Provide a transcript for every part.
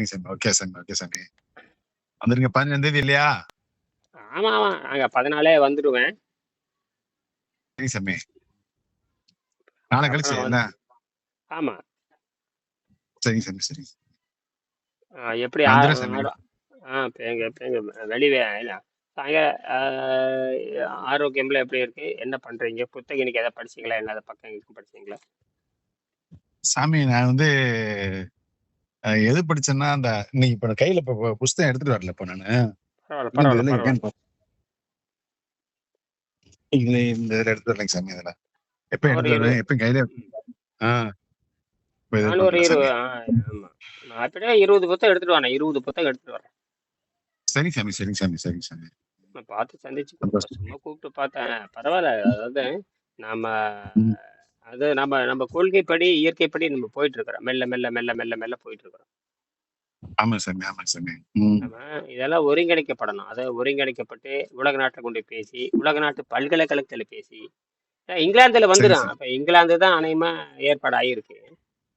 சரிங்க சாமி ஓகே சாமி ஓகே சாமி வந்துருங்க. பதினஞ்சாம் தேதி இல்லையா? ஆமா ஆமா. நாங்க பதினாலே வந்துடுவேன். சரிங்க சாமி. நாளை கழிச்சு என்ன? ஆமா. சரிங்க சாமி. சரி. எப்படி இப்ப எங்க வெளியே ஆரோக்கியம்ல எப்படி இருக்கு? என்ன பண்றீங்க? புத்தகம் இன்னைக்கு எதாவது படிச்சீங்களா? என்ன பக்கம் எதுக்கும் படிச்சீங்களா? சாமி நான் வந்து எது படிச்சேன்னா அந்த இன்னைக்கு இப்ப கையில இப்ப புஸ்தகம் எடுத்துட்டு வரல இப்ப நானு. பரவாயில்ல இந்த எடுத்துட்டு வரலைங்க சாமி இதுல எப்ப வருவேன்? எப்ப கையில ஆ. இப்ப இது நானும் ஒரு பண்றேன் இருபது புத்தகம் எடுத்துட்டு வரேன். இருபது புத்தகம் எடுத்துட்டு வரேன். சரிங்க சாமி சரிங்க சாமி சரிங்க சாமி. நான் பார்த்து சந்திச்சு சும்மா கூப்பிட்டு பார்த்தேன். பரவாயில்ல அதாவது நாம அது நம்ம நம்ம கொள்கைப்படி இயற்கைப்படி நம்ம போயிட்டு இருக்கிறோம் மெல்ல மெல்ல மெல்ல மெல்ல மெல்ல போயிட்டு இருக்கிறோம் ஆமா சாமி ஆமா சாமி. இதெல்லாம் ஒருங்கிணைக்கப்படணும். அதை ஒருங்கிணைக்கப்பட்டு உலக நாட்டை கொண்டு பேசி உலக நாட்டு பல்கலைக்கழகத்துல பேசி இங்கிலாந்துல வந்துடும் அப்ப இங்கிலாந்து தான் அநேகமா ஏற்பாடு ஆகிருக்கு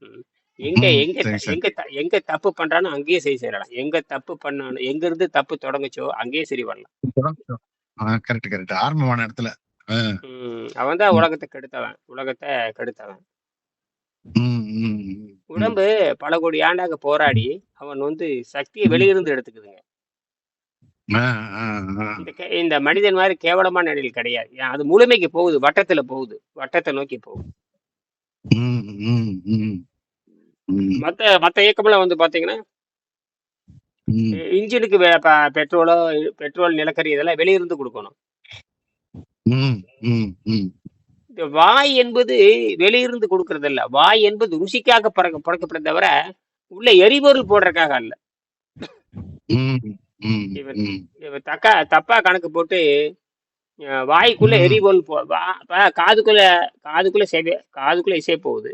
ம். எங்க எங்க எங்க எங்க தப்பு பண்றானோ அங்கேயே சரி செய்யலாம். எங்க தப்பு பண்ணணும் எங்க இருந்து தப்பு தொடங்குச்சோ அங்கேயே சரி பண்ணலாம். Correct correct. ஆரம்பமான இடத்துல அவன் தான் உலகத்தை கெடுத்தவன். உலகத்தை கெடுத்தவன். உடம்பு பல கோடி ஆண்டாக போராடி அவன் வந்து சக்தியை. வெளியிருந்து எடுத்துக்குதுங்க. இந்த மனிதன் மாதிரி கேவலமான நிலையில் கிடையாது. அது முழுமைக்கு போகுது வட்டத்துல போகுது வட்டத்தை நோக்கி போகுது. மத்த மத்த இயக்கம்லாம் வந்து பாத்தீங்கன்னா இன்ஜினுக்கு பெட்ரோலோ பெட்ரோல் நிலக்கரி இதெல்லாம் வெளியிருந்து கொடுக்கணும். இந்த வாய் என்பது வெளியிருந்து கொடுக்கறது இல்ல வாய் என்பது ருசிக்காக பறக்க பறக்கப்படுறத தவிர உள்ள எரிபொருள் போடுறதுக்காக அல்ல. இவன் தக்கா தப்பா கணக்கு போட்டு அஹ், வாய்க்குள்ள எரிபொருள் போ வா- ப- காதுக்குள்ள காதுக்குள்ள செவி காதுக்குள்ள இசை போகுது.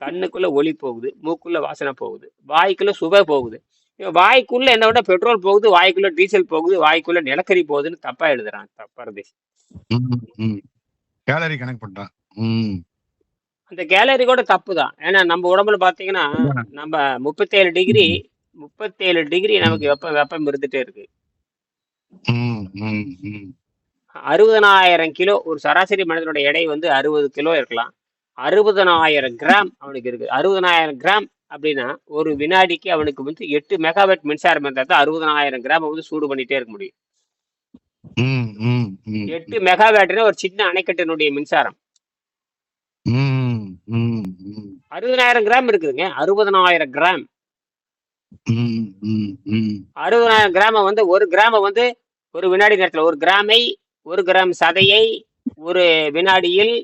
கண்ணுக்குள்ள ஒளி போகுது. மூக்குள்ள வாசனை போகுது. வாய்க்குள்ள சுவை போகுது. இவன் வாய்க்குள்ள என்ன விட பெட்ரோல் போகுது வாய்க்குள்ள டீசல் போகுது வாய்க்குள்ள நிலக்கரி போகுதுன்னு தப்பா எழுதுறான் பரதேசி. ம், ம். கேலரி கணக்கு பண்றான் ம். அந்த கேலரி கூட தப்பு தான் ஏன்னா நம்ம உடம்புல பாத்தீங்கன்னா நம்ம முப்பத்தேழு டிகிரி முப்பத்தேழு டிகிரி ம், நமக்கு வெப்பம் வெப்பம் இருந்துட்டே இருக்கு. ம், ம், ம். அறுபதனாயிரம் கிலோ ஒரு சராசரி மனிதனோட எடை வந்து அறுபது கிலோ இருக்கலாம். அறுபதனாயிரம் கிராம் அவனுக்கு இருக்கு. அறுபதனாயிரம் கிராம் அப்படின்னா ஒரு வினாடிக்கு அவனுக்கு வந்து எட்டு மெகாவாட் மின்சாரம் இருந்தால் தான் அறுபதனாயிரம் கிராம் வந்து சூடு பண்ணிட்டே இருக்க முடியும். எட்டு மெகாவாட்னா ஒரு சின்ன அணைக்கட்டினுடைய மின்சாரம். அறுபதனாயிரம் கிராம் இருக்குதுங்க. அறுபதனாயிரம் கிராம். அறுபதனாயிரம் கிராம வந்து ஒரு கிராம வந்து ஒரு வினாடி நேரத்தில் ஒரு கிராமை ஒரு கிராம் சதையை ஒரு வினாடியில்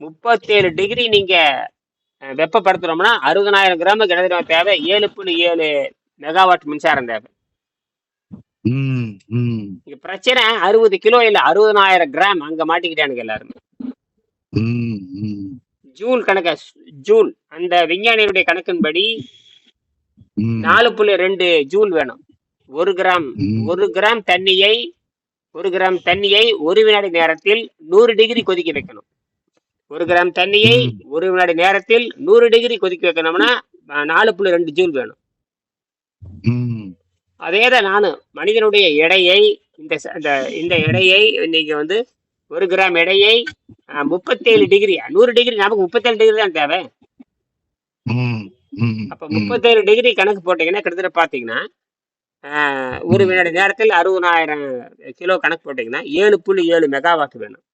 முப்பத்தேழு டிகிரி நீங்க வெப்பப்படுத்துறோம்னா அறுபதனாயிரம் கிராமுக்கு என்ன தேவை? ஏழு புள்ளி ஏழு மெகாவாட் மின்சாரம் தேவை. ம், ம், இங்க பிரச்சனை அறுபது கிலோ இல்ல அறுபதனாயிரம் கிராம் அங்க மாட்டிக்கிட்டானுங்க எல்லாருமே. ம், ம், ஜூல் கணக்க ஜூல் அந்த விஞ்ஞானியுடைய கணக்கின்படி ம், நாலு புள்ளி ரெண்டு ஜூல் வேணும். ஒரு கிராம் ம். ஒரு கிராம் தண்ணியை ஒரு கிராம் தண்ணியை ஒரு வினாடி நேரத்தில் நூறு டிகிரி கொதிக்க வைக்கணும். ஒரு கிராம் தண்ணியை ம், ஒரு வினாடி நேரத்தில் நூறு டிகிரி கொதிக்க வைக்கணும்னா அஹ், நாலு புள்ளி ரெண்டு ஜூல் வேணும். ம், அதே தான் நானும் மனிதனுடைய எடையை இந்த இந்த இந்த எடையை நீங்க வந்து ஒரு கிராம் எடையை முப்பத்தேழு டிகிரி நூறு டிகிரி நமக்கு முப்பத்தேழு டிகிரி தான் தேவை அப்ப. முப்பத்தேழு டிகிரி கணக்கு போட்டீங்கன்னா கிட்டத்தட்ட பாத்தீங்கன்னா ஒரு வினாடி நேரத்தில் அறுபதாயிரம் கிலோ கணக்கு போட்டீங்கன்னா ஏழு புள்ளி ஏழு மெகாவாட் வேணும்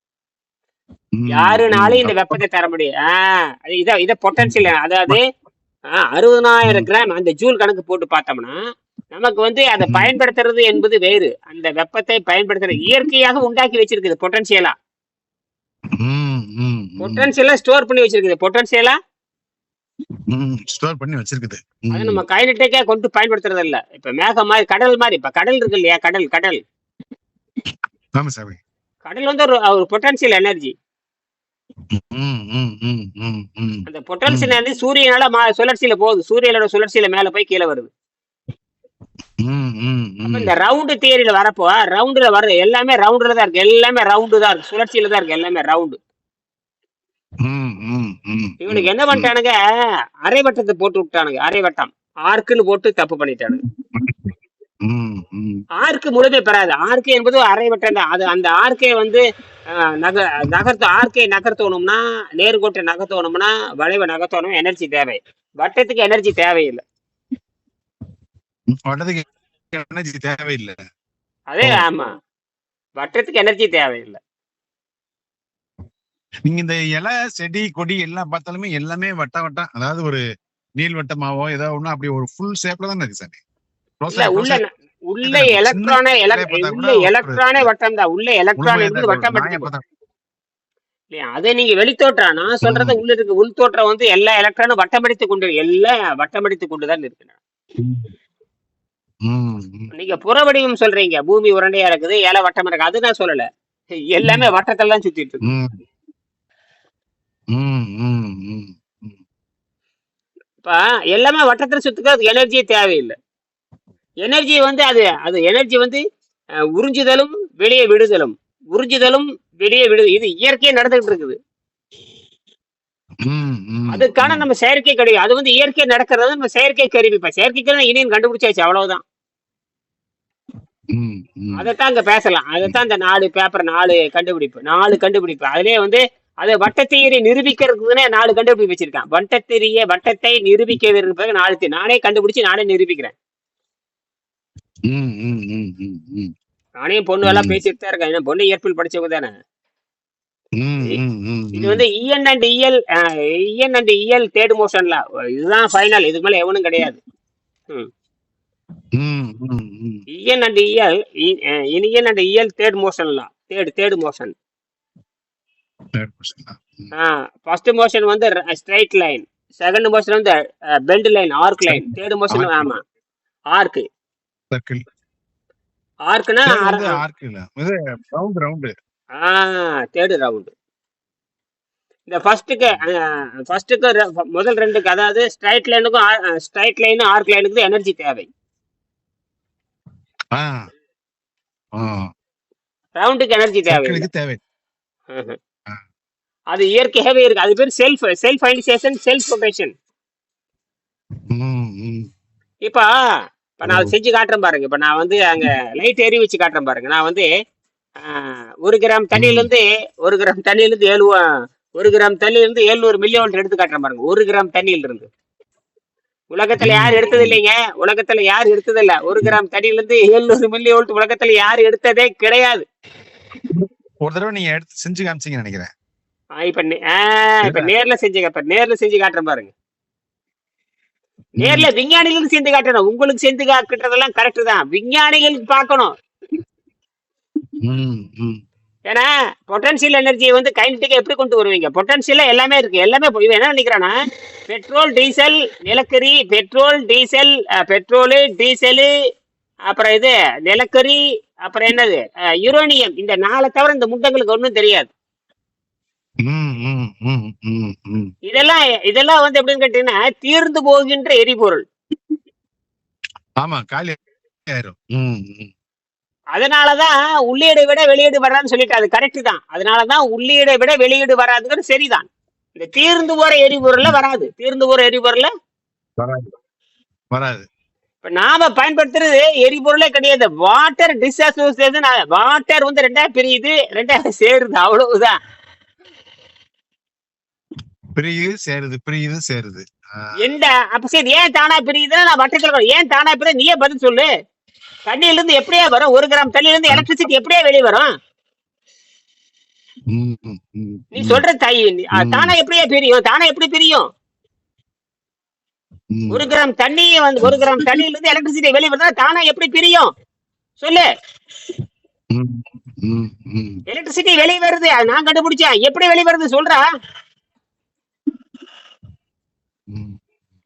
யாருனாலும். இந்த வெப்பத்தை தர முடியும் ஆஹ் இத இத பொட்டன்சியல் அதாவது ஆஹ் அறுபதனாயிரம் ம், கிராம் அந்த ஜூல் கணக்கு போட்டு பார்த்தோம்னா நமக்கு வந்து அதை பயன்படுத்துறது என்பது வேறு. அந்த வெப்பத்தை பயன்படுத்துறது இயற்கையாக உண்டாக்கி வச்சிருக்குது பொட்டன்சியலா. பொட்டன்சியலா ஸ்டோர் பண்ணி வச்சிருக்குது. பொட்டன்சியலா ஸ்டோர் பண்ணி வச்சிருக்குது. அதை நம்ம கைனட்டேக்கா கொண்டு பயன்படுத்துறது இல்ல இப்ப மேகம் மாதிரி கடல் மாதிரி. இப்ப கடல் இருக்கு இல்லையா? கடல் கடல். கடல் வந்து ஒரு பொட்டன்சியல் எனர்ஜி அந்த பொட்டன்சியல் எனர்ஜி சூரியனால சுழற்சியில போகுது. சூரியனோட சுழற்சியில மேல போய் கீழே வருது. இந்த ரவுண்டு தியரியில வரப்போ ரவுண்டுல வர்ற எல்லாமே ரவுண்டுல தான் இருக்கு. எல்லாமே ரவுண்டு தான் இருக்கு. சுழற்சியில தான் இருக்கு. எல்லாமே ரவுண்டு இவனுக்கு என்ன. பண்ணிட்டானுங்க? அரைவட்டத்தை போட்டு விட்டானுங்க. அரைவட்டம் ஆர்க்குன்னு போட்டு தப்பு பண்ணிட்டானுங்க. ஆர்க்கு முழுமை பெறாது. ஆர்க்கு என்பது அரை வட்டம் தான். அது அந்த ஆர்க்கை வந்து நக நகர்த்த ஆர்க்கை நகர்த்தணும்னா நேர்கோட்டை நகர்த்தணும்னா வளைவை நகர்த்தணும். எனர்ஜி தேவை. வட்டத்துக்கு எனர்ஜி தேவையில்லை. வட்டத்துக்கு எனர்ஜி தேவையில்லை. அதே. ஆமா. வட்டத்துக்கு எனர்ஜி தேவையில்லை. நீங்க இந்த இலை செடி கொடி எல்லாம் பார்த்தாலுமே எல்லாமே வட்ட வட்டம் அதாவது ஒரு நீள்வட்டமாவோ ஏதோ ஒண்ணு அப்படி ஒரு ஃபுல் ஷேப்ல தானே இருக்கு இல்ல உள்ள உள்ள எலக்ட்ரானே உள்ள எலக்ட்ரானே வட்டம் தான். உள்ள எலக்ட்ரான் வட்டம் இல்லையா அதை நீங்க வெளித்தோற்றம் நான் சொல்றது உள்ள இருக்கு உள் தோற்றம் வந்து எல்லா எலக்ட்ரானும் வட்டமடித்து கொண்டு எல்லாம் வட்டமடித்து கொண்டுதான் இருக்கு நீங்க புற வடிவம் சொல்றீங்க. பூமி உருண்டையா இருக்குது இலை வட்டம் இருக்கு. அது நான் சொல்லல. எல்லாமே வட்டத்துல தான் சுத்திட்டு இருக்கு. இப்ப எல்லாமே வட்டத்துல சுத்துக்கு அது எனர்ஜியே தேவையில்லை. எனர்ஜி வந்து அது அது எனர்ஜி வந்து உறிஞ்சுதலும் வெளியே விடுதலும். உறிஞ்சுதலும் வெளியே விடு இது இயற்கையா நடந்துகிட்டு இருக்குது. அதுக்கான நம்ம செயற்கை கருவி அது வந்து இயற்கை நடக்கிறது நம்ம செயற்கை கருவி இப்ப செயற்கை கருவி இனியும் கண்டுபிடிச்சாச்சு அவ்வளவுதான் அதைத்தான் இங்க பேசலாம். அதைத்தான் இந்த நாலு பேப்பர் நாலு கண்டுபிடிப்பு நாலு கண்டுபிடிப்பு. அதுலயே வந்து அது வட்டத்தீரை நிரூபிக்கிறதுக்குன்னே நாலு கண்டுபிடிப்பு வச்சிருக்கான். வட்டத்தீரிய வட்டத்தை நிரூபிக்க நாலு நானே கண்டுபிடிச்சு நானே நிரூபிக்கிறேன். நானே பொண்ணு எல்லாம். பேசிட்டு தான் இருக்கேன். பொண்ணு இயற்பியல் படிச்சவங்க தானே. இது வந்து EN and EL EN and EL third மோஷன்ல இதுதான் ஃபைனல் இதுக்கு மேல எவனும் கிடையாது. EN and EL EN and EL third மோஷன்ல third third motion first motion வந்து ஸ்ட்ரைட் லைன் செகண்ட் மோஷன் வந்து bent line arc line third motion Arc. ஆமா. Arc circle ஆர்க்னா வந்து ஆர்க் இல்ல இது ரவுண்ட் ஆ தேர்டு ரவுண்டு. இந்த ஃபர்ஸ்ட்டுக்கு ஃபர்ஸ்ட்டுக்கு முதல் ரெண்டுக்கு அதாவது ஸ்ட்ரைட் லைனுக்கும் ஸ்ட்ரைட் லைன் ஆர்க் லைனுக்கு எனர்ஜி தேவை. ரவுண்டுக்கு எனர்ஜி தேவை. தேவை அது இயற்கையாகவே இருக்கு. அது பேர் self self ionisation self rotation. இப்போ இப்போ நான் செஞ்சு காட்டுறேன் பாருங்க. இப்போ நான் வந்து அங்க லைட் எரி வச்சு காட்டுறேன் பாருங்க. நான் வந்து ஒரு கிராம் தண்ணியில இருந்து ஒரு கிராம் தண்ணியில இருந்து ஏழு ஒரு கிராம் தண்ணியில இருந்து எழுநூறு மில்லி வோல்ட் எடுத்து காட்டுறேன் பாருங்க. ஒரு கிராம் தண்ணியில இருந்து உலகத்துல யார் எடுத்தது இல்லைங்க? உலகத்துல யார் எடுத்தது இல்ல. ஒரு கிராம் தண்ணியில இருந்து எழுநூறு மில்லி வோல்ட் உலகத்துல யார் எடுத்ததே கிடையாது. ஒரு தடவை நீங்க எடுத்து செஞ்சு காமிச்சீங்கன்னு நினைக்கிறேன். இப்ப இப்ப நேர்ல செஞ்சு இப்ப நேர்ல செஞ்சு காட்டுறேன் பாருங்க. நேர்ல விஞ்ஞானிகளுக்கு சேர்ந்து காட்டணும். உங்களுக்கு சேர்ந்து காட்டுறதெல்லாம் கரெக்ட் தான். விஞ்ஞானிகளுக்கு பார்க்கணும். ம், ம். ஏன்னா பொட்டன்ஷியல் எனர்ஜியை வந்து கைனட்டிக்கா எப்படி கொண்டு வருவீங்க? பொட்டன்ஷியல் எல்லாமே இருக்கு. எல்லாமே இவன் என்ன நினைக்கிறானா பெட்ரோல் டீசல் நிலக்கரி பெட்ரோல் டீசல் பெட்ரோலு டீசலு அப்புறம் இது நிலக்கரி அப்புறம் என்னது? யுரேனியம் இந்த நாளை தவிர இந்த முண்டங்களுக்கு ஒன்றும் தெரியாது. இதெல்லாம் இதெல்லாம் வந்து எப்படின்னு கேட்டீங்கன்னா தீர்ந்து போகின்ற எரிபொருள். ஆமா காலி ஆயிரும். அதனாலதான் உள்ளீடை விட வெளியீடு வராதுன்னு சொல்லிட்டு அது கரெக்ட் தான். அதனாலதான் உள்ளீடை விட வெளியீடு வராதுங்கிறது சரிதான். இந்த தீர்ந்து போற எரிபொருள்ல வராது. தீர்ந்து போற எரிபொருள்ல வராது. இப்ப நாம பயன்படுத்துறது எரிபொருளே கிடையாது. வாட்டர் டிஸ்அசோசியேஷன் வாட்டர் வந்து ரெண்டா பிரியுது ரெண்டா சேருது அவ்வளவுதான். பிரியுது சேருது பிரியுது சேருது. எந்த அப்ப சரி ஏன் தானா பிரியுதுன்னா நான் வட்டத்துல. ஏன் தானா பிரியுது? நீயே பதில் சொல்லு. தண்ணியில இருந்து எப்படியே வரும்? ஒரு கிராம் தண்ணியில இருந்து எலக்ட்ரிசிட்டி எப்படியே வெளியே வரும்? நீ சொல்ற தாய். தானா எப்படியே பிரியும்? தானா எப்படி பிரியும். ஒரு கிராம் தண்ணி வந்து ஒரு கிராம் தண்ணியில இருந்து எலக்ட்ரிசிட்டி வெளியே வருதா? தானா எப்படி பிரியும்? சொல்லு. எலக்ட்ரிசிட்டி வெளியே வருது. நான் கண்டுபிடிச்சேன். எப்படி வெளியே வருது? சொல்றா ம்.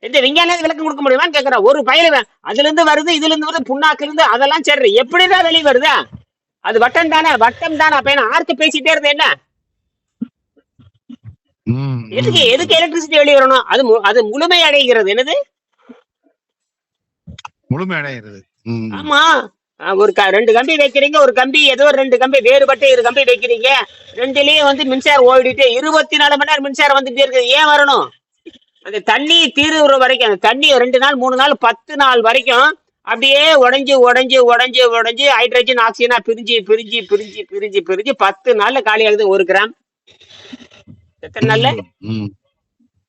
இந்த விஞ்ஞானம் விளக்கம் கொடுக்க முடியுமான்னு கேக்குறேன். ஒரு பயில அதுல இருந்து வருது இதுல இருந்து வருது புண்ணாக்குல இருந்து அதெல்லாம் சரி. எப்படிதான் வெளியே வருதா? அது வட்டம் தானே வட்டம் தானே. அப்ப என்ன ஆர்க்கு பேசிட்டே இருந்தது என்ன? எதுக்கு. எதுக்கு எலக்ட்ரிசிட்டி வெளியே வரணும்? அது அது முழுமை அடைகிறது. என்னது? முழுமை அடைகிறது. ஆமா. ஒரு ரெண்டு கம்பி வைக்கிறீங்க. ஒரு கம்பி ஏதோ ரெண்டு கம்பி வேறுபட்ட இரு கம்பி வைக்கிறீங்க. ரெண்டுலயும் வந்து மின்சாரம் ஓடிட்டு இருபத்தி நாலு மணி நேரம் மின்சாரம் வந்துட்டே இருக்குது. ஏன் வரணும்? அந்த தண்ணி தீருற வரைக்கும் அந்த தண்ணி ரெண்டு நாள் மூணு நாள் பத்து நாள் வரைக்கும் அப்படியே உடைஞ்சு உடைஞ்சு உடைஞ்சு உடைஞ்சு ஹைட்ரஜன் ஆக்சிஜனா பிரிஞ்சு பிரிஞ்சு பிரிஞ்சு பிரிஞ்சு பிரிஞ்சு பத்து நாள்ல காலி ஆகுது ஒரு கிராம். எத்தனை நாள்ல.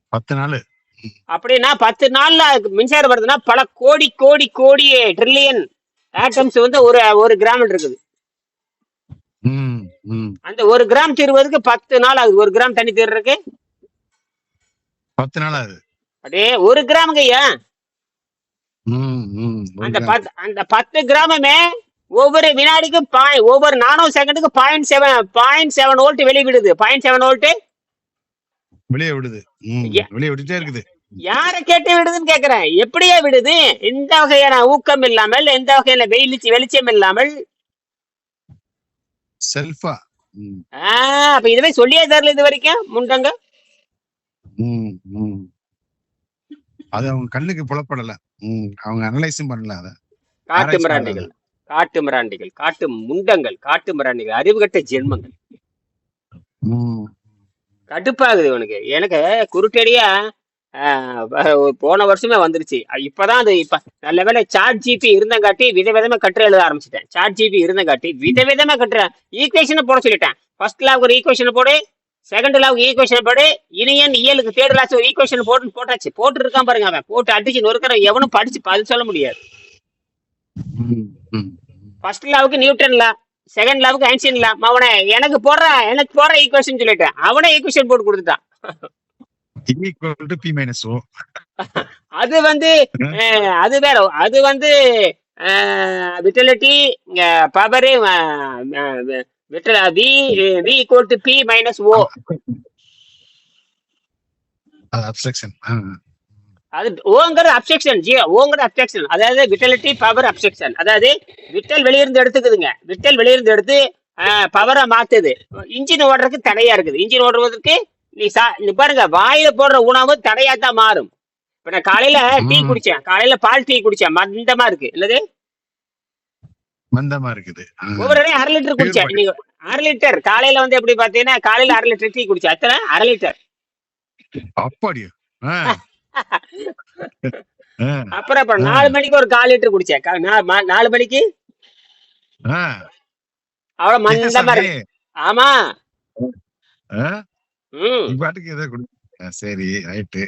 பத்து நாள். அப்படின்னா பத்து நாள்ல மின்சாரம் வருதுன்னா பல கோடி கோடி கோடி ட்ரில்லியன் ஆட்டம்ஸ் வந்து ஒரு ஒரு கிராம் இருக்குது. அந்த ஒரு கிராம் தீர்வதற்கு பத்து நாள் ஆகுது. ஒரு கிராம் தண்ணி தீர்றதுக்கு பத்து நாள் ஆகுது அப்படியே ஒரு கிராமுங்க ஐயா. அந்த. பத்து அந்த பத்து கிராமுமே ஒவ்வொரு வினாடிக்கும் பாய் ஒவ்வொரு நானோ செகண்டுக்கு point seven point seven volt வெளிவிடுது point seven volt வெளியே விடுது. வெளியே விட்டுட்டே இருக்குது. யார கேட்டு விடுதுன்னு கேக்குறேன்? எப்படியே விடுது? எந்த வகையான ஊக்கம் இல்லாமல் எந்த வகையான வெயிலிச்சு வெளிச்சம் இல்லாமல்? செல்ஃபா. அப்ப இதுவே சொல்லியே தரல இது வரைக்கும் முண்டங்க. ம், ம். அது அவங்க கண்ணுக்கு புலப்படல. ம், அவங்க அனலைஸும் பண்ணல அத. காட்டு ஆராய்ச்சி மிராண்டிகள். காட்டு மிராண்டிகள். காட்டு முண்டங்கள். காட்டு மிராண்டிகள். அறிவுகட்ட ஜென்மங்கள். ம், கடுப்பாகுது இவனுக்கு. எனக்கு குருட்டடியா ஆஹ் போன வருஷமே வந்துருச்சு. அஹ் இப்பதான் அது இப்ப நல்ல வேளை சாட் ஜிபி இருந்தங்காட்டி விதவிதமா கட்டுரை எழுத ஆரம்பிச்சிட்டேன். சாட் ஜிபி இருந்தங்காட்டி விதவிதமா கட்டுறேன் ஈக்குவேஷனை போட சொல்லிட்டேன். ஃபர்ஸ்ட் லாவுக்கு ஒரு ஈக்குவேஷன் போடு செகண்ட் லாவுக்கு ஈக்குவேஷன் போடு இனியன் இயலுக்கு தேர்ட் லாஸ் ஒரு ஈக்குவேஷன் போட்டு போட்டாச்சு. போட்டு இருக்கான் பாருங்க அவன். போட்டு அடிச்சு நொறுக்கிற எவனும் படிச்சு பதில் சொல்ல முடியாது. ஃபர்ஸ்ட் லாவுக்கு நியூட்டன் லா செகண்ட் லாவுக்கு ஐன்ஸ்டீன் லா அவனை எனக்கு போடுற எனக்கு போடுற ஈக்குவேஷன் சொல்லிட்டேன். அவனே ஈக்குவேஷன் போட்டு கொடுத்துட்டான். அது வந்து அஹ், அது வேற. அது வந்து vitality power Vitthala V V equal to P minus O அது அப்செக்ஷன் அது ஓங்கிறது அப்செக்ஷன் ஜி ஓங்கிறது அப்செக்ஷன் அதாவது விட்டலிட்டி பவர் அப்செக்ஷன் அதாவது விட்டல் வெளியிருந்து எடுத்துக்குதுங்க. விட்டல் வெளியிருந்து எடுத்து பவரை மாத்துது. இன்ஜின் ஓடுறதுக்கு தடையா இருக்குது. இன்ஜின் ஓடுறதுக்கு நீ சா நீ பாருங்க வாயில போடுற உணவு தடையா தான் மாறும். இப்ப நான் காலையில டீ. குடிச்சேன். காலையில பால் டீ குடிச்சேன். மந்தமா இருக்கு. இல்லது மந்தமா இருக்குது. ஒவ்வொரு அரை லிட்டர் குடிச்சேன் நீங்க அரை லிட்டர். காலையில வந்து எப்படி பாத்தீங்கன்னா காலையில அரை லிட்டர் டீ குடிச்சேன் அத்தனை அரை லிட்டர். அப்படியா. அப்புறம் அப்புறம் நாலு மணிக்கு ஒரு கால் லிட்டர் குடிச்சேன். நாலு மணிக்கு. அவ்வளவு மந்தமா. இருக்கு. ஆமா. சரி ரைட்டு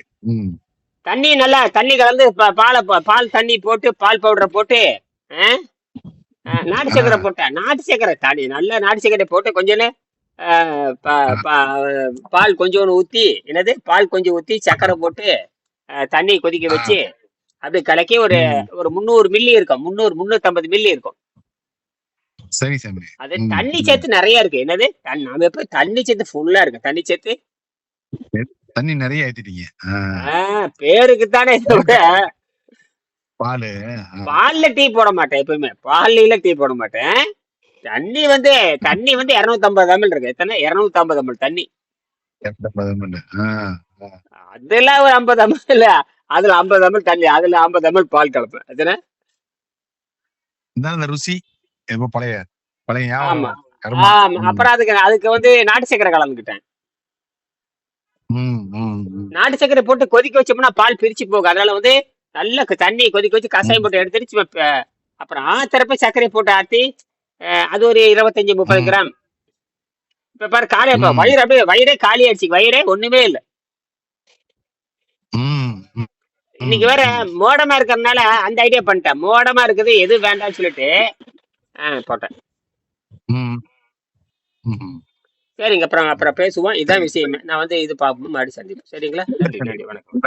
தண்ணி நல்லா தண்ணி கலந்து பாலை பால் தண்ணி போட்டு பால் பவுடரை போட்டு நாட்டு சக்கரை போட்டேன். நாட்டு சக்கரை தண்ணி நல்ல நாட்டு சக்கரை போட்டு ப- பால் கொஞ்சோண்டு ஊத்தி என்னது? பால் கொஞ்சம் ஊத்தி சக்கரை போட்டு தண்ணி கொதிக்க வச்சு அப்படியே கலக்கி ஒரு. ஒரு முந்நூறு மில்லி இருக்கும். முந்நூறு முந்நூத்தம்பது மில்லி இருக்கும். சரி சாமி அது. தண்ணி சத்து நிறைய இருக்கு. என்னது? தண்ணி நம்ம எப்ப தண்ணி சத்து ஃபுல்லா இருக்கு. தண்ணி சத்து தண்ணி நிறைய ஏத்திட்டீங்க. பேருக்கு தானே பாலு. பால்ல டீ போட மாட்டேன் எப்பவுமே பால்ல டீ போட மாட்டேன். தண்ணி வந்து தண்ணி வந்து இருநூத்தி ஐம்பது எம்எல் இருக்கு. எத்தனை? இருநூத்தி ஐம்பது எம்எல் தண்ணி. எண்பது ml. ஆ. ஆ. அதுல ஒரு ஐம்பது எம்எல் இல்ல. அதுல ஐம்பது எம்எல் தண்ணி. அதுல ஐம்பது எம்எல் பால் கலப்பேன். இதான் அந்த ருசி. எப்போ பழைய பழைய ஆமா. ஆமா. அப்புறம் அதுக்கு அதுக்கு வந்து நாட்டு சக்கரை கலந்துக்கிட்டேன். நாட்டு சக்கரை போட்டு கொதிக்க வச்சோம்னா பால் பிரிச்சு போகும். அதனால வந்து நல்ல க- தண்ணி கொதிக்க வச்சு கசாயம் போட்டு எடுத்துட்டு சும்மா ப- அப்புறம் ஆத்திரப்ப சர்க்கரை போட்டு ஆத்தி அது ஒரு இருபத்தஞ்சு முப்பது. கிராம். இப்ப பாரு காலை இப்ப. வயிறு அப்படியே வயிறே காலி ஆயிடுச்சு. வயிறே ஒண்ணுமே இல்ல. இன்னைக்கு வேற மோடமா இருக்கறதுனால அந்த ஐடியா பண்ணிட்டேன். மோடமா இருக்குது எது வேண்டாம்னு சொல்லிட்டு போட்டேன். சரிங்க அப்புறம் அப்புறம் பேசுவோம். இதான் விஷயமே. நான் வந்து இது பார்ப்போம் மறுபடியும் சந்திப்போம். சரிங்களா? நன்றி நன்றி வணக்கம்.